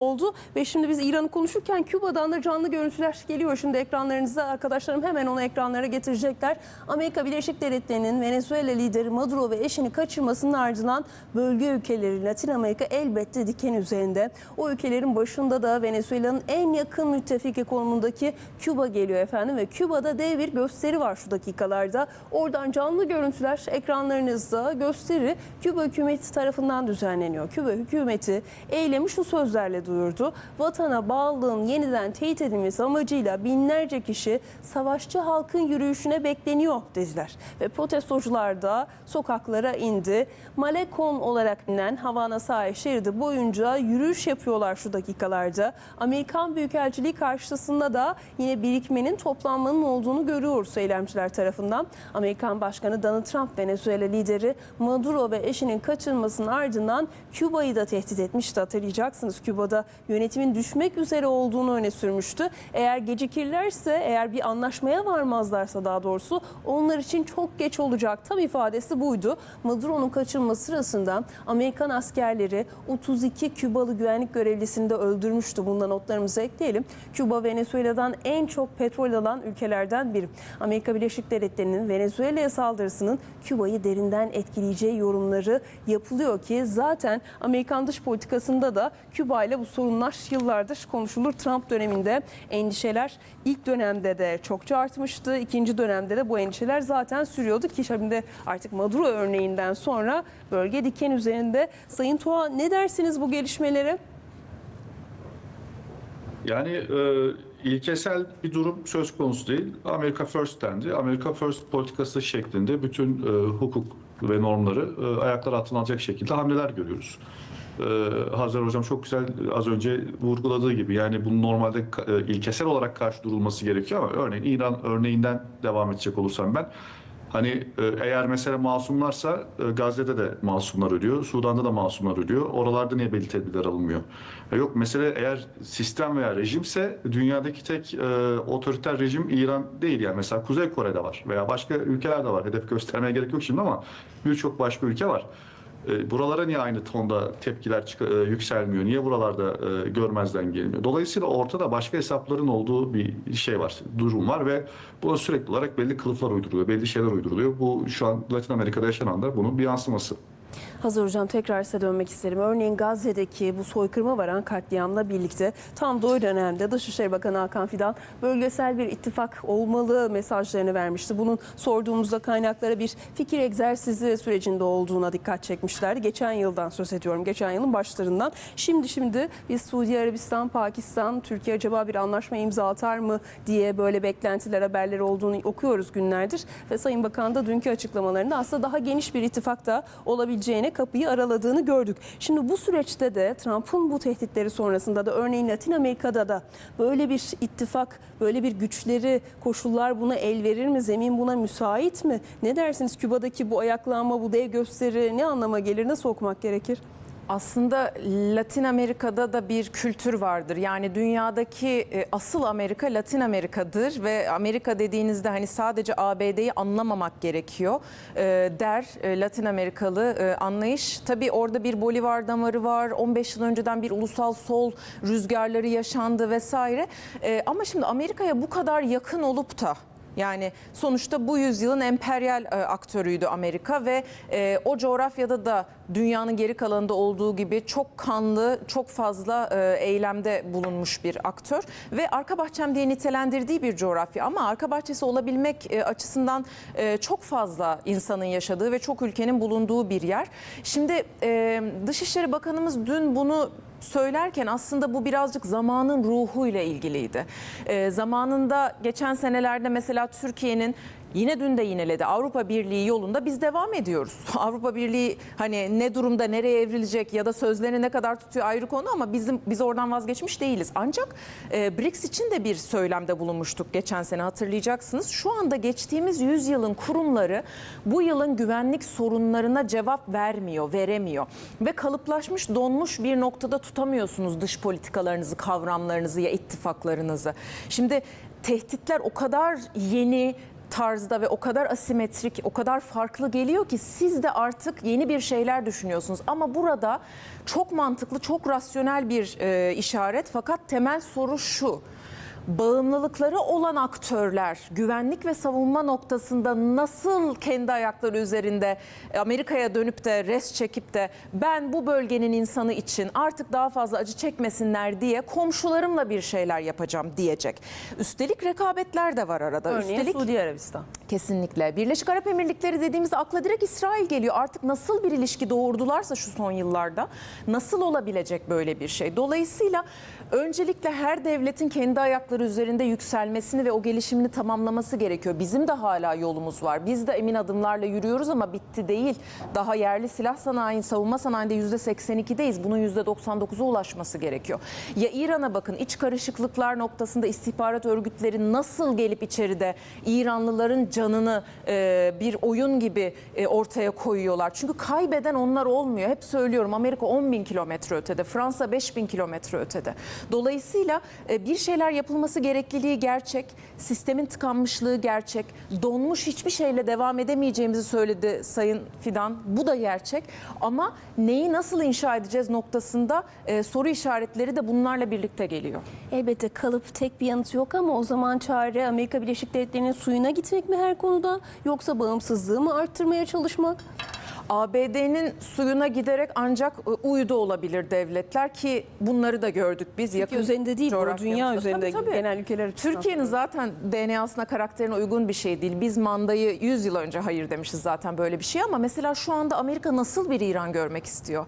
oldu ve şimdi biz İran'ı konuşurken Küba'dan da canlı görüntüler geliyor şimdi ekranlarınıza arkadaşlarım hemen onu ekranlara getirecekler. Amerika Birleşik Devletleri'nin Venezuela lideri Maduro ve eşini kaçırmasının ardından bölge ülkeleri Latin Amerika elbette diken üzerinde. O ülkelerin başında da Venezuela'nın en yakın müttefiki konumundaki Küba geliyor efendim ve Küba'da dev bir gösteri var şu dakikalarda. Oradan canlı görüntüler ekranlarınızda gösteri Küba hükümeti tarafından düzenleniyor. Küba hükümeti eylemi şu sözlerle duyurdu. Vatana bağlılığın yeniden teyit edilmesi amacıyla binlerce kişi savaşçı halkın yürüyüşüne bekleniyor dediler. Ve protestocular da sokaklara indi. Malekon olarak bilinen Havana sahil şeridi boyunca yürüyüş yapıyorlar şu dakikalarda. Amerikan Büyükelçiliği karşısında da yine birikmenin toplanmanın olduğunu görüyoruz eylemciler tarafından. Amerikan Başkanı Donald Trump Venezuela lideri Maduro ve eşinin kaçırılmasının ardından Küba'yı da tehdit etmişti hatırlayacaksınız. Küba'da yönetimin düşmek üzere olduğunu öne sürmüştü. Eğer gecikirlerse, eğer bir anlaşmaya varmazlarsa daha doğrusu onlar için çok geç olacak. Tam ifadesi buydu. Maduro'nun kaçırılması sırasında Amerikan askerleri 32 Kübalı güvenlik görevlisini de öldürmüştü. Bundan notlarımızı ekleyelim. Küba Venezuela'dan en çok petrol alan ülkelerden biri. Amerika Birleşik Devletleri'nin Venezuela'ya saldırısının Küba'yı derinden etkileyeceği yorumları yapılıyor ki zaten Amerikan dış politikasında da Küba ile bu sorunlar yıllardır konuşulur. Trump döneminde endişeler ilk dönemde de çokça artmıştı. İkinci dönemde de bu endişeler zaten sürüyordu ki şimdi artık Maduro örneğinden sonra bölge diken üzerinde. Sayın Tuğa ne dersiniz bu gelişmelere? Yani e, ilkesel bir durum söz konusu değil. Amerika First dendi. Amerika First politikası şeklinde bütün e, hukuk ve normları e, ayaklara atılacak şekilde hamleler görüyoruz. E, Hazar Hocam çok güzel az önce vurguladığı gibi yani bunun normalde e, ilkesel olarak karşı durulması gerekiyor ama örneğin İran örneğinden devam edecek olursam ben Hani e, eğer mesela masumlarsa e, Gazze'de de masumlar ölüyor, Sudan'da da masumlar ölüyor. Oralarda niye belli tedbirler alınmıyor? E, Yok mesele eğer sistem veya rejimse dünyadaki tek e, otoriter rejim İran değil yani. Mesela Kuzey Kore'de var veya başka ülkeler de var. Hedef göstermeye gerek yok şimdi ama birçok başka ülke var. E, Buralara niye aynı tonda tepkiler e, yükselmiyor? Niye buralarda e, görmezden gelmiyor? Dolayısıyla ortada başka hesapların olduğu bir şey var, durum var ve buna sürekli olarak belli kılıflar uyduruluyor, belli şeyler uyduruluyor. Bu şu an Latin Amerika'da yaşanan da bunun bir yansıması. Hazır hocam tekrar size dönmek isterim. Örneğin Gazze'deki bu soykırıma varan katliamla birlikte tam da o dönemde Dışişleri Bakanı Hakan Fidan bölgesel bir ittifak olmalı mesajlarını vermişti. Bunun sorduğumuzda kaynaklara bir fikir egzersizi sürecinde olduğuna dikkat çekmişlerdi. Geçen yıldan söz ediyorum. Geçen yılın başlarından. Şimdi şimdi biz Suudi Arabistan, Pakistan, Türkiye acaba bir anlaşma imza atar mı diye böyle beklentiler, haberleri olduğunu okuyoruz günlerdir. Ve Sayın Bakan da dünkü açıklamalarında aslında daha geniş bir ittifak da olabileceğine kapıyı araladığını gördük. Şimdi bu süreçte de Trump'ın bu tehditleri sonrasında da örneğin Latin Amerika'da da böyle bir ittifak, böyle bir güçleri, koşullar buna el verir mi? Zemin buna müsait mi? Ne dersiniz Küba'daki bu ayaklanma, bu dev gösteri ne anlama gelir? Nasıl okumak gerekir? Aslında Latin Amerika'da da bir kültür vardır. Yani dünyadaki e, asıl Amerika Latin Amerika'dır ve Amerika dediğinizde hani sadece ABD'yi anlamamak gerekiyor e, der e, Latin Amerikalı anlayış. Tabii orada bir Bolivar damarı var. 15 yıl önceden bir ulusal sol rüzgarları yaşandı vesaire. Ama şimdi Amerika'ya bu kadar yakın olup da yani sonuçta bu yüzyılın emperyal e, aktörüydü Amerika ve e, o coğrafyada da dünyanın geri kalanında olduğu gibi çok kanlı, çok fazla e, eylemde bulunmuş bir aktör ve arka bahçem diye nitelendirdiği bir coğrafya ama arka bahçesi olabilmek açısından çok fazla insanın yaşadığı ve çok ülkenin bulunduğu bir yer. Şimdi Dışişleri Bakanımız dün bunu söylerken aslında bu birazcık zamanın ruhuyla ilgiliydi. Ee, zamanında geçen senelerde mesela Türkiye'nin yine dün de yineledi Avrupa Birliği yolunda biz devam ediyoruz. Avrupa Birliği hani ne durumda nereye evrilecek ya da sözlerini ne kadar tutuyor ayrı konu ama bizim biz oradan vazgeçmiş değiliz. Ancak e, BRICS için de bir söylemde bulunmuştuk geçen sene hatırlayacaksınız. Şu anda geçtiğimiz yüzyılın kurumları bu yılın güvenlik sorunlarına cevap vermiyor, veremiyor ve kalıplaşmış, donmuş bir noktada tutamıyorsunuz dış politikalarınızı, kavramlarınızı ya ittifaklarınızı. Şimdi tehditler o kadar yeni, tarzda ve o kadar asimetrik, o kadar farklı geliyor ki siz de artık yeni bir şeyler düşünüyorsunuz. Ama burada çok mantıklı, çok rasyonel bir e, işaret fakat temel soru şu bağımlılıkları olan aktörler güvenlik ve savunma noktasında nasıl kendi ayakları üzerinde Amerika'ya dönüp de res çekip de ben bu bölgenin insanı için artık daha fazla acı çekmesinler diye komşularımla bir şeyler yapacağım diyecek. Üstelik rekabetler de var arada. Örneğin Üstelik Suudi Arabistan. Kesinlikle. Birleşik Arap Emirlikleri dediğimizde akla direkt İsrail geliyor. Artık nasıl bir ilişki doğurdularsa şu son yıllarda nasıl olabilecek böyle bir şey? Dolayısıyla öncelikle her devletin kendi ayakları üzerinde yükselmesini ve o gelişimini tamamlaması gerekiyor. Bizim de hala yolumuz var. Biz de emin adımlarla yürüyoruz ama bitti değil. Daha yerli silah sanayi, savunma sanayinde %82'deyiz. Bunun %99'a ulaşması gerekiyor. Ya İran'a bakın iç karışıklıklar noktasında istihbarat örgütleri nasıl gelip içeride İranlıların canını e, bir oyun gibi e, ortaya koyuyorlar. Çünkü kaybeden onlar olmuyor. Hep söylüyorum Amerika 10 bin kilometre ötede, Fransa 5 bin kilometre ötede. Dolayısıyla e, bir şeyler yapılması gerekliliği gerçek, sistemin tıkanmışlığı gerçek, donmuş hiçbir şeyle devam edemeyeceğimizi söyledi Sayın Fidan. Bu da gerçek ama neyi nasıl inşa edeceğiz noktasında e, soru işaretleri de bunlarla birlikte geliyor. Elbette kalıp tek bir yanıt yok ama o zaman çare Amerika Birleşik Devletleri'nin suyuna gitmek mi her konuda yoksa bağımsızlığı mı arttırmaya çalışmak? ABD'nin suyuna giderek ancak e, uydu olabilir devletler ki bunları da gördük biz. Yakın üzerinde değil, bu dünya üzerinde Tabii, tabii. genel ülkeler. Türkiye'nin zaten DNA'sına karakterine uygun bir şey değil. Biz mandayı 100 yıl önce hayır demişiz zaten böyle bir şey ama mesela şu anda Amerika nasıl bir İran görmek istiyor?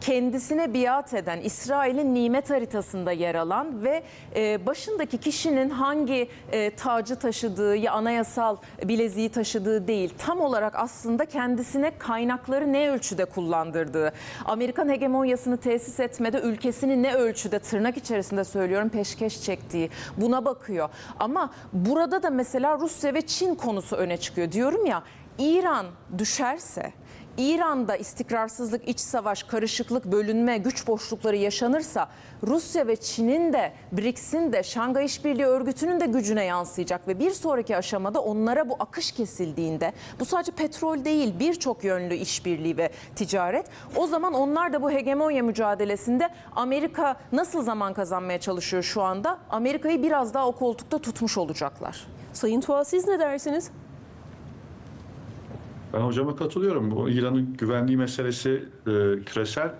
Kendisine biat eden, İsrail'in nimet haritasında yer alan ve e, başındaki kişinin hangi e, tacı taşıdığı ya anayasal bileziği taşıdığı değil. Tam olarak aslında kendisine kaynakları ne ölçüde kullandırdığı, Amerikan hegemonyasını tesis etmede ülkesini ne ölçüde tırnak içerisinde söylüyorum peşkeş çektiği buna bakıyor. Ama burada da mesela Rusya ve Çin konusu öne çıkıyor. Diyorum ya İran düşerse İran'da istikrarsızlık, iç savaş, karışıklık, bölünme, güç boşlukları yaşanırsa Rusya ve Çin'in de BRICS'in de Şangay İşbirliği Örgütü'nün de gücüne yansıyacak ve bir sonraki aşamada onlara bu akış kesildiğinde bu sadece petrol değil birçok yönlü işbirliği ve ticaret o zaman onlar da bu hegemonya mücadelesinde Amerika nasıl zaman kazanmaya çalışıyor şu anda? Amerika'yı biraz daha o koltukta tutmuş olacaklar. Sayın Tuğ siz ne dersiniz? Ben hocama katılıyorum. Bu İran'ın güvenliği meselesi e, küresel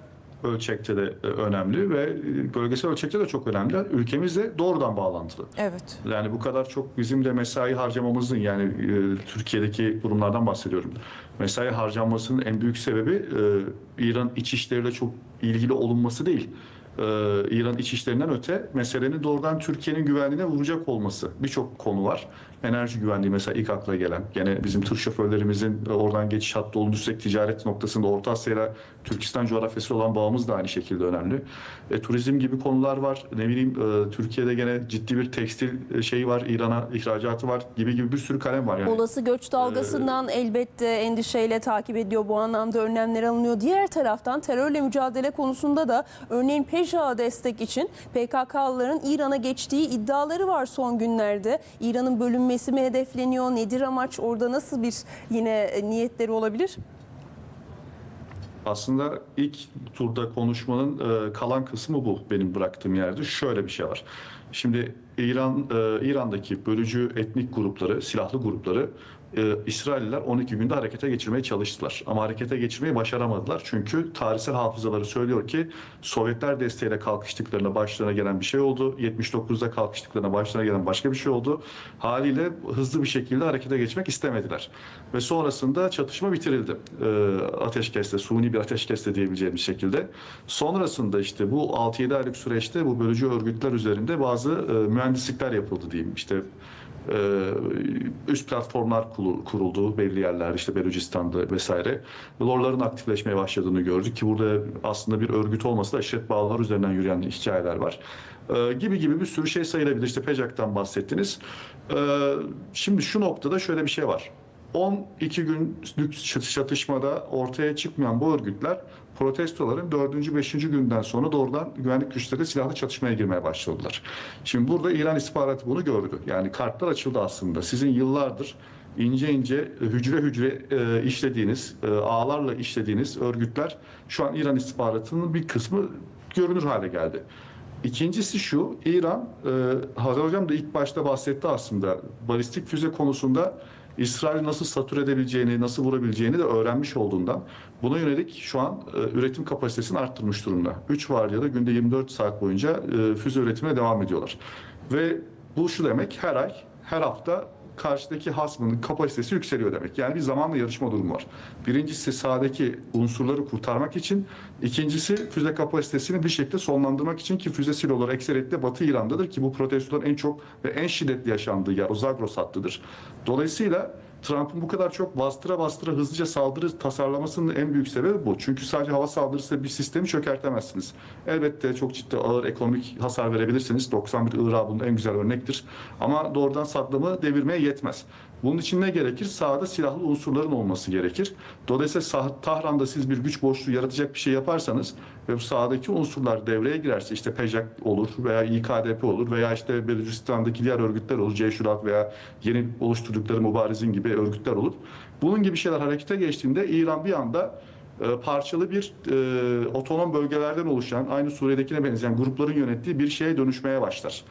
ölçekte de e, önemli ve e, bölgesel ölçekte de çok önemli. Ülkemizle doğrudan bağlantılı. Evet. Yani bu kadar çok bizim de mesai harcamamızın yani e, Türkiye'deki durumlardan bahsediyorum. Mesai harcanmasının en büyük sebebi e, İran iç işleriyle çok ilgili olunması değil. E, İran iç işlerinden öte meselenin doğrudan Türkiye'nin güvenliğine vuracak olması. Birçok konu var. Enerji güvenliği mesela ilk akla gelen. Gene bizim tır şoförlerimizin oradan geçiş hattı olduğu üstelik ticaret noktasında Orta Asya'yla Türkistan coğrafyası olan bağımız da aynı şekilde önemli. E, turizm gibi konular var. Ne bileyim e, Türkiye'de gene ciddi bir tekstil şeyi var. İran'a ihracatı var gibi gibi bir sürü kalem var. Yani. Olası göç dalgasından elbette endişeyle takip ediyor. Bu anlamda önlemler alınıyor. Diğer taraftan terörle mücadele konusunda da örneğin PEJA destek için PKK'lıların İran'a geçtiği iddiaları var son günlerde. İran'ın bölünmesi mi hedefleniyor? Nedir amaç? Orada nasıl bir yine niyetleri olabilir? Aslında ilk turda konuşmanın e, kalan kısmı bu benim bıraktığım yerde. Şöyle bir şey var. Şimdi İran e, İran'daki bölücü etnik grupları, silahlı grupları e, İsrailliler 12 günde harekete geçirmeye çalıştılar. Ama harekete geçirmeyi başaramadılar. Çünkü tarihsel hafızaları söylüyor ki Sovyetler desteğiyle kalkıştıklarında başlarına gelen bir şey oldu. 79'da kalkıştıklarında başlarına gelen başka bir şey oldu. Haliyle hızlı bir şekilde harekete geçmek istemediler. Ve sonrasında çatışma bitirildi. E, ateşkesle, suni bir ateşkesle diyebileceğimiz şekilde. Sonrasında işte bu 6-7 aylık süreçte bu bölücü örgütler üzerinde bazı e, mühendislikler yapıldı diyeyim. İşte üst platformlar kuruldu belli yerler işte Belucistan'da vesaire. Ve oraların aktifleşmeye başladığını gördük ki burada aslında bir örgüt olmasa da aşiret bağlar üzerinden yürüyen hikayeler var. E, gibi gibi bir sürü şey sayılabilir. İşte PECAK'tan bahsettiniz. E, şimdi şu noktada şöyle bir şey var. 12 günlük çatışmada ortaya çıkmayan bu örgütler protestoların 4. 5. günden sonra doğrudan güvenlik güçleri silahlı çatışmaya girmeye başladılar. Şimdi burada İran istihbaratı bunu gördü. Yani kartlar açıldı aslında. Sizin yıllardır ince ince e, hücre hücre e, işlediğiniz, e, ağlarla işlediğiniz örgütler şu an İran istihbaratının bir kısmı görünür hale geldi. İkincisi şu, İran, e, Hazar Hocam da ilk başta bahsetti aslında, balistik füze konusunda İsrail'i nasıl satür edebileceğini, nasıl vurabileceğini de öğrenmiş olduğundan buna yönelik şu an e, üretim kapasitesini arttırmış durumda. 3 var ya da günde 24 saat boyunca e, füze üretimine devam ediyorlar. Ve bu şu demek, her ay, her hafta karşıdaki hasmının kapasitesi yükseliyor demek. Yani bir zamanla yarışma durumu var. Birincisi sahadaki unsurları kurtarmak için, ikincisi füze kapasitesini bir şekilde sonlandırmak için ki füze siloları ekseriyetle Batı İran'dadır ki bu protestoların en çok ve en şiddetli yaşandığı yer o Zagros hattıdır. Dolayısıyla Trump'ın bu kadar çok bastıra bastıra hızlıca saldırı tasarlamasının en büyük sebebi bu. Çünkü sadece hava saldırısı bir sistemi çökertemezsiniz. Elbette çok ciddi ağır ekonomik hasar verebilirsiniz. 91 Irak bunun en güzel örnektir. Ama doğrudan Saddam'ı devirmeye yetmez. Bunun için ne gerekir? Sahada silahlı unsurların olması gerekir. Dolayısıyla sah- Tahran'da siz bir güç boşluğu yaratacak bir şey yaparsanız ve bu sahadaki unsurlar devreye girerse işte PEJAK olur veya İKDP olur veya işte Belucistan'daki diğer örgütler olur. Ceşurat veya yeni oluşturdukları Mübarizin gibi örgütler olur. Bunun gibi şeyler harekete geçtiğinde İran bir anda e, parçalı bir e, otonom bölgelerden oluşan aynı Suriye'dekine benzeyen grupların yönettiği bir şeye dönüşmeye başlar.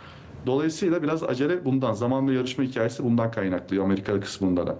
Dolayısıyla biraz acele bundan zamanla yarışma hikayesi bundan kaynaklıyor Amerika kısmında da.